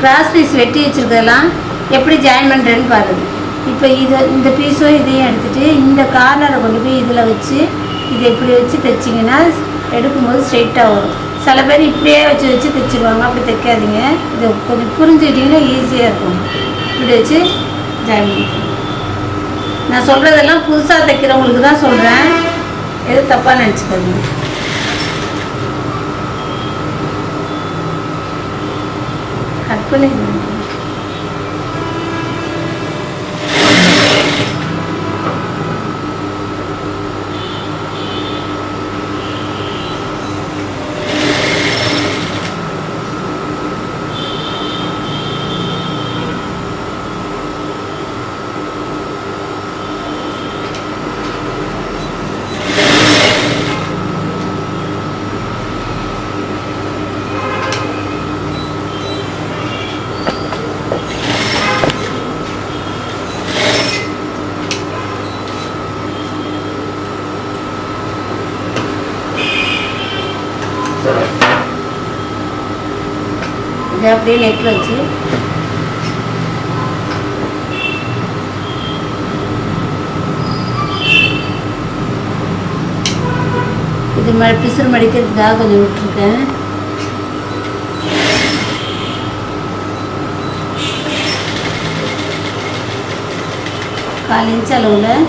Cross piece வெட்டி வச்சுருக்கதெல்லாம் எப்படி join பண்ணுறேன்னு பாருங்க. இப்போ இதை இந்த பீஸும் இதையும் எடுத்துகிட்டு இந்த கார்னரை கொண்டு போய் இதில் வச்சு இதை இப்படி வச்சு தைச்சிங்கன்னா எடுக்கும்போது ஸ்ட்ரெயிட்டாக வரும். சில பேர் இப்படியே வச்சு வச்சு தைச்சிருவாங்க. அப்படி தைக்காதீங்க. இதை கொஞ்சம் புரிஞ்சுக்கிட்டிங்கன்னா ஈஸியாக இருக்கும். இப்படி வச்சு ஜாயின் பண்ணிக்கலாம் நான் சொல்கிறதெல்லாம் புதுசாக தைக்கிறவங்களுக்கு தான் சொல்கிறேன் எதுவும் தப்பாக நினச்சிக்காதீங்க. கட் பண்ணிடுங்க இதை அப்படியே நெட்டில் வச்சு. இது ம பிசுறு மடிக்கிறதுக்காக கொஞ்சம் விட்டுருக்கேன். கால் இன்ச் அளவில்.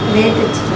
அப்படியே தைச்சிட்டேன்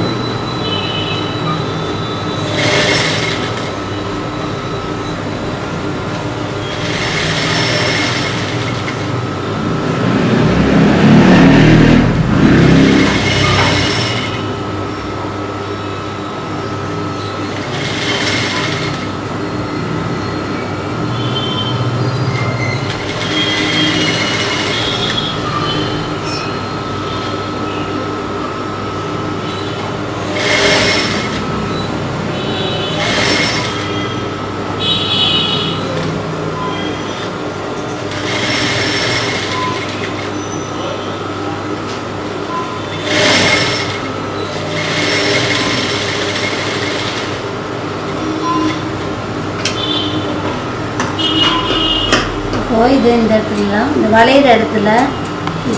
இப்போ இது இந்த இடத்துலலாம் இந்த வளையிற இடத்துல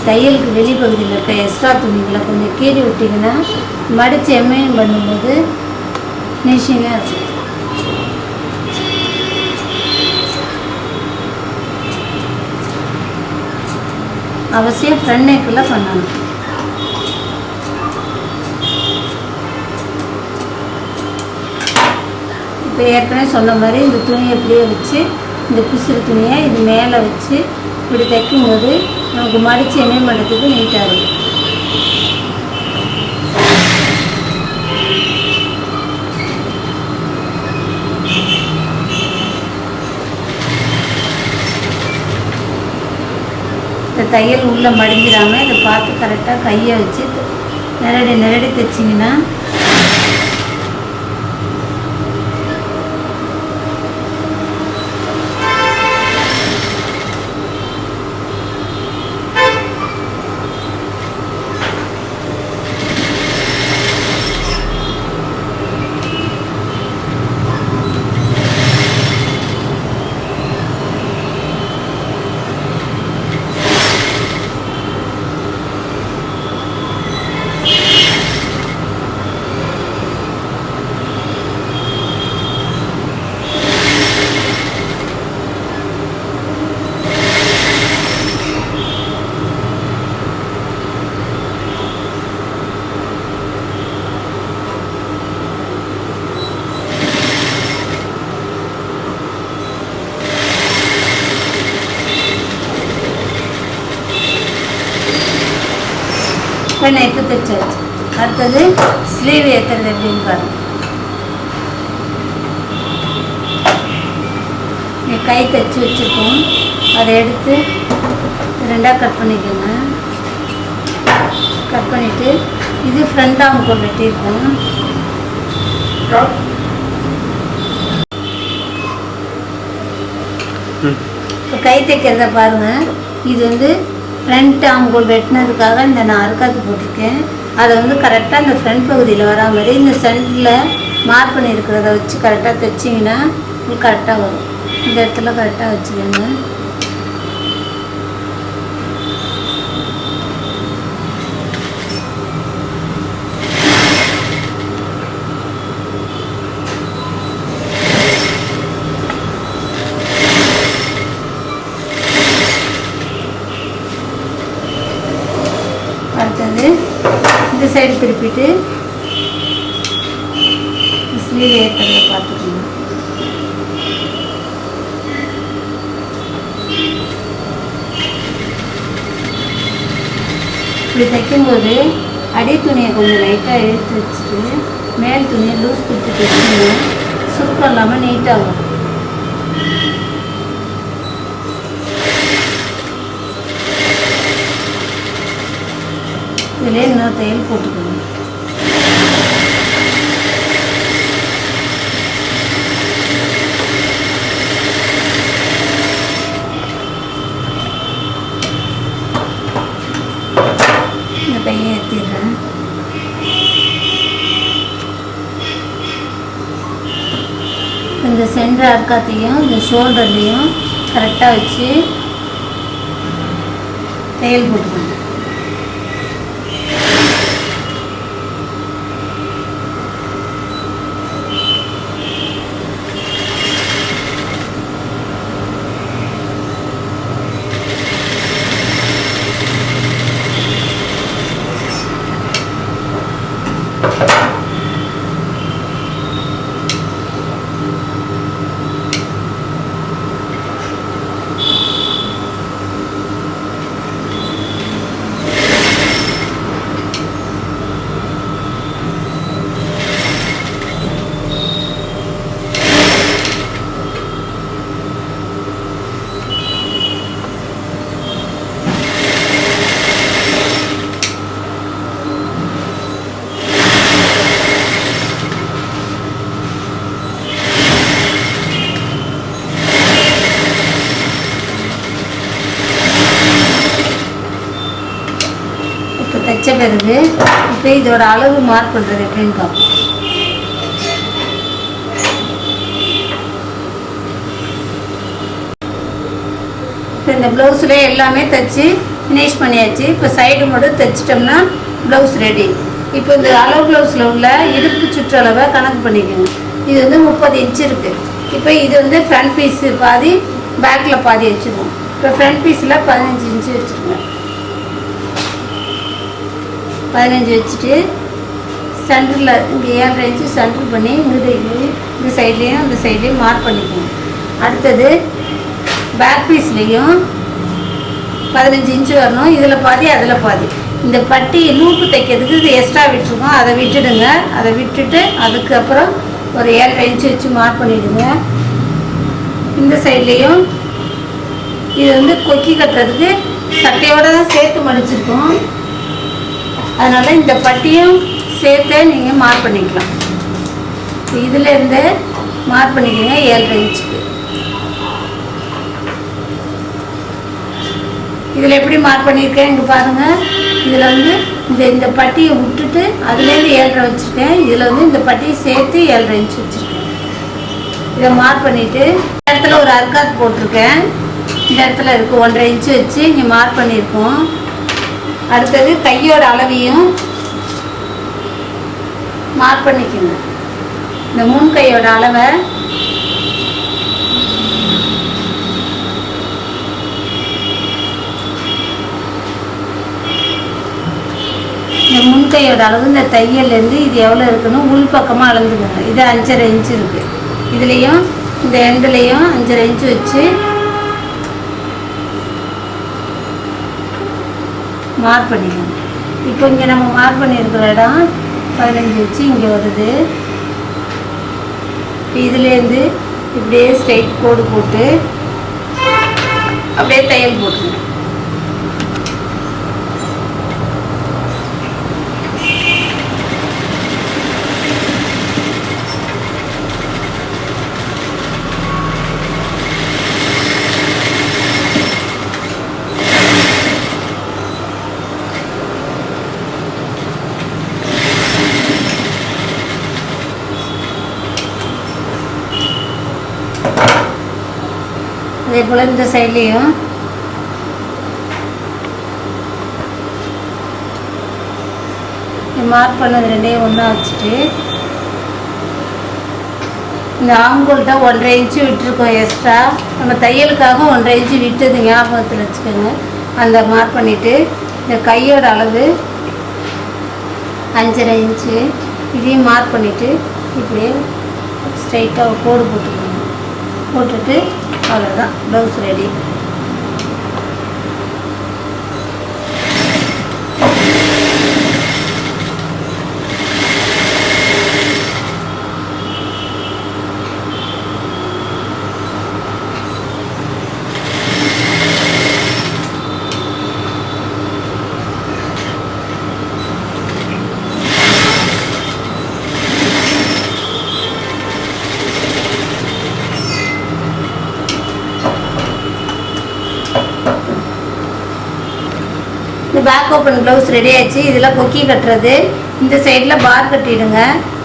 தையலுக்கு வெளிப்பகுதியில் இருக்க எக்ஸ்ட்ரா துணிகளை கொஞ்சம் கீறி விட்டிங்கன்னா மடித்து எம்ஐஎம் பண்ணும்போது ஃபினிஷிங்காக இருக்கும் அவசியம் ஃப்ரண்ட் நெக்கில் பண்ணணும். இப்போ ஏற்கனவே சொன்ன மாதிரி இந்த துணியை இப்படியே வச்சு இந்த பிசுறு துணியை இது மேலே வச்சு இப்படி தைக்கும்போது நமக்கு மடித்து எண்ணெய் பண்ணுறதுக்கு நீட்டாக இருக்கும். இந்த தையல் உள்ளே மடிஞ்சிடாமல் இதை பார்த்து கரெக்டாக கையை வச்சு நிரடி நிரடி தைச்சிங்கன்னா இப்போ நெக்கு தைச்சாச்சு அடுத்தது ஸ்லீவ் ஏற்றுறது எப்படின்னு பாருங்க. இங்க கை தைச்சி வச்சுருக்கோம். அதை எடுத்து ரெண்டாக கட் பண்ணிக்கோங்க. கட் பண்ணிவிட்டு இது ஃப்ரண்ட் ஆம் கோட் வெட்டியிருக்கோம் இப்போ கை தைக்கிறத பாருங்கள் இது வந்து ஃப்ரண்ட் அவங்க வெட்டினதுக்காக இந்த நான் அறுக்காத்து போட்டிருக்கேன். அதை வந்து கரெக்டாக இந்த ஃப்ரண்ட் பகுதியில் வரா மாதிரி இந்த சென்டரில் மார்க் பண்ணியிருக்கிறத வச்சு கரெக்டாக தைச்சிங்கன்னா உங்களுக்கு கரெக்டாக வரும். இந்த இடத்துல கரெக்டாக வச்சுக்கோங்க அடுத்தது இந்த சைடு திருப்பிட்டு ஸ்லீவ் ஏற்றுறத பார்த்துக்கணும். இப்படி தைக்கும்போது அடி துணியை கொஞ்சம் லைட்டாக இழுத்து வச்சுட்டு மேல் துணியை லூஸ் கொடுத்து தைக்கணும் சுருக்கம் இல்லாமல் நீட்டாகும் இதிலே இன்னொரு தையல் போட்டுக்கணும் இந்த கையை ஏற்றிடுறேன் இந்த சென்டர் அர்க்காத்தையும் இந்த ஷோல்டர்லேயும் கரெக்டாக வச்சு தையல் போட்டுக்கணும் மிச்ச பிறகு இப்போ இதோட அளவு மார்க் பண்ணுறது எப்படின்னு பார்ப்போம் இப்போ இந்த ப்ளவுஸில் எல்லாமே தைச்சி ஃபினிஷ் பண்ணியாச்சு. இப்போ சைடு மட்டும் தைச்சிட்டோம்னா ப்ளவுஸ் ரெடி இப்போ இந்த அளவு ப்ளவுஸில் உள்ள இடுப்பு சுற்றளவை கணக்கு பண்ணிக்கோங்க. இது வந்து முப்பது இன்ச் இருக்குது இப்போ இது வந்து ஃப்ரண்ட் பீஸு பாதி பேக்கில் பாதி வச்சுருவோம். இப்போ ஃப்ரண்ட் பீஸில் பதினஞ்சு இன்ச்சு வச்சுருங்க பதினஞ்சு வச்சுட்டு சென்டரில் இங்கே ஏழரை இன்ச்சு சென்டர் பண்ணி இங்கிட்டு இந்த சைட்லேயும் இந்த சைட்லேயும் மார்க் பண்ணிக்கணும் அடுத்தது பேக் பீஸ்லேயும் பதினஞ்சு இன்ச்சு வரணும். இதில் பாதி அதில் பாதி. இந்த பட்டி லூப்பு தைக்கிறதுக்கு இது எக்ஸ்ட்ரா விட்டுருக்கோம். அதை விட்டுடுங்க. அதை விட்டுட்டு அதுக்கப்புறம் ஒரு ஏழரை இன்ச்சு வச்சு மார்க் பண்ணிவிடுங்க இந்த சைட்லேயும் இது வந்து கொக்கி கட்டுறதுக்கு சட்டையோடு தான் சேர்த்து மடிச்சிருக்கோம். அதனால் இந்த பட்டியும் சேர்த்தே நீங்கள் மார்க் பண்ணிக்கலாம். இதுலேருந்து மார்க் பண்ணிக்கோங்க ஏழரை இன்ச்சுக்கு. இதில் எப்படி மார்க் பண்ணியிருக்கேன் இங்கே பாருங்கள் இதில் வந்து இந்த இந்த பட்டியை விட்டுட்டு அதுலேருந்து ஏழரை வச்சுருக்கேன் இதில் வந்து இந்த பட்டியை சேர்த்து ஏழரை இன்ச் வச்சுருக்கேன். இதை மார்க் பண்ணிவிட்டு இந்த இடத்துல ஒரு அர்க்காத் போட்டிருக்கேன். இந்த இடத்துல இருக்குது ஒன்றரை இன்ச்சு வச்சு இங்கே மார்க் பண்ணியிருக்கோம். அடுத்தது கையோட அளவையும் மார்க் பண்ணிக்கோங்க. இந்த முன் கையோட அளவை இந்த முன்கையோட அளவு இந்த தையல்லேருந்து இது எவ்வளோ இருக்குன்னு உள் பக்கமாக அளந்துக்கோங்க. இது அஞ்சரை இன்ச்சு இருக்குது இதுலேயும் இந்த எண்டுலேயும் அஞ்சரை இன்ச்சு வச்சு மார்க் பண்ணிக்கணும் இப்போ இங்கே நம்ம மார்க் பண்ணியிருக்கிற இடம் பதினஞ்சு வச்சு இங்கே வருது. இதுலேருந்து இப்படியே ஸ்ட்ரைட் கோடு போட்டு அப்படியே தையல் போட்டுக்கணும். அதே போல் இந்த சைட்லேயும். மார்க் பண்ணது ரெண்டையும் ஒன்றா வச்சுட்டு இந்த ஆங்கோல்கிட்ட ஒன்றரை இன்ச்சு விட்டுருக்கோம் எக்ஸ்ட்ரா நம்ம தையலுக்காக ஒன்றரை இன்ச்சு விட்டது ஞாபகத்தில் வச்சுக்கோங்க. அந்த மார்க் பண்ணிவிட்டு இந்த கையோட அளவு அஞ்சரை இன்ச்சு இதையும் மார்க் பண்ணிவிட்டு இப்படியே ஸ்ட்ரைட்டாக கோடு போட்டுக்கணும் போட்டுட்டு அவ்வளோதான் ப்ளவுஸ் ரெடி இது பேக் ஓப்பன் ப்ளவுஸ் ரெடி ஆச்சு இதில் கொக்கி கட்டுறது. இந்த சைடில் பார் கட்டிடுங்க.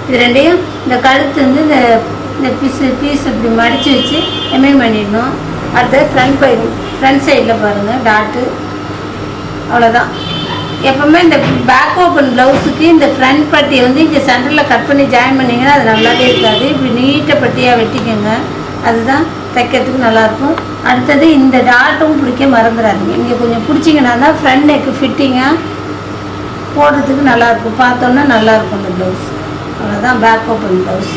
இது ரெண்டையும் இந்த கழுத்து வந்து இந்த இந்த பீஸ் பீஸ் இப்படி மடித்து வச்சு எம்ஐன் பண்ணிடணும். அடுத்தது ஃப்ரண்ட் பை ஃப்ரண்ட் சைடில் பாருங்கள் டாட்டு அவ்வளோதான் எப்போவுமே இந்த பேக் ஓப்பன் ப்ளவுஸுக்கு இந்த ஃப்ரண்ட் பட்டியை வந்து இங்கே சென்டரில் கட் பண்ணி ஜாயின் பண்ணிங்கன்னா அது நல்லாவே இருக்காது. இப்படி நீட்டை பட்டியாக வெட்டிக்கோங்க. அதுதான் தைக்கிறதுக்கு நல்லாயிருக்கும். அடுத்தது இந்த டாட்டும் பிடிக்க மறந்துடாதீங்க இங்கே கொஞ்சம் பிடிச்சிங்கன்னா தான் ஃப்ரண்ட் நெக்கு ஃபிட்டிங்காக போடுறதுக்கு நல்லாயிருக்கும். பார்த்தோன்னா நல்லாயிருக்கும் இந்த ப்ளவுஸ் அவ்வளோதான் பேக் ஓப்பன் ப்ளவுஸ்